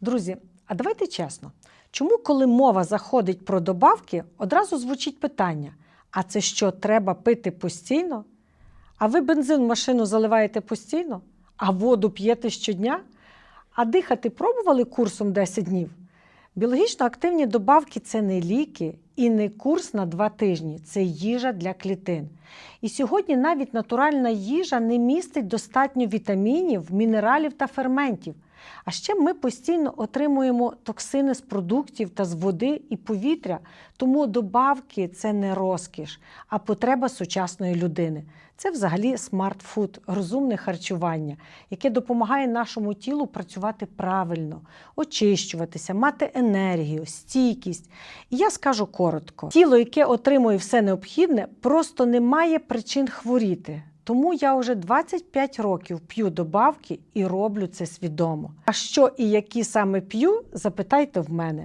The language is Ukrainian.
Друзі, а давайте чесно. Чому, коли мова заходить про добавки, одразу звучить питання: а це що, треба пити постійно? А ви бензин в машину заливаєте постійно? А воду п'єте щодня? А дихати пробували курсом 10 днів? Біологічно активні добавки це не ліки і не курс на два тижні, це їжа для клітин. І сьогодні навіть натуральна їжа не містить достатньо вітамінів, мінералів та ферментів. А ще ми постійно отримуємо токсини з продуктів та з води і повітря, тому добавки це не розкіш, а потреба сучасної людини. Це взагалі смарт-фуд, розумне харчування, яке допомагає нашому тілу працювати правильно, очищуватися, мати енергію, стійкість. І я скажу коротко: тіло, яке отримує все необхідне, просто не має причин хворіти. Тому я вже 25 років п'ю добавки і роблю це свідомо. А що і які саме п'ю, запитайте в мене.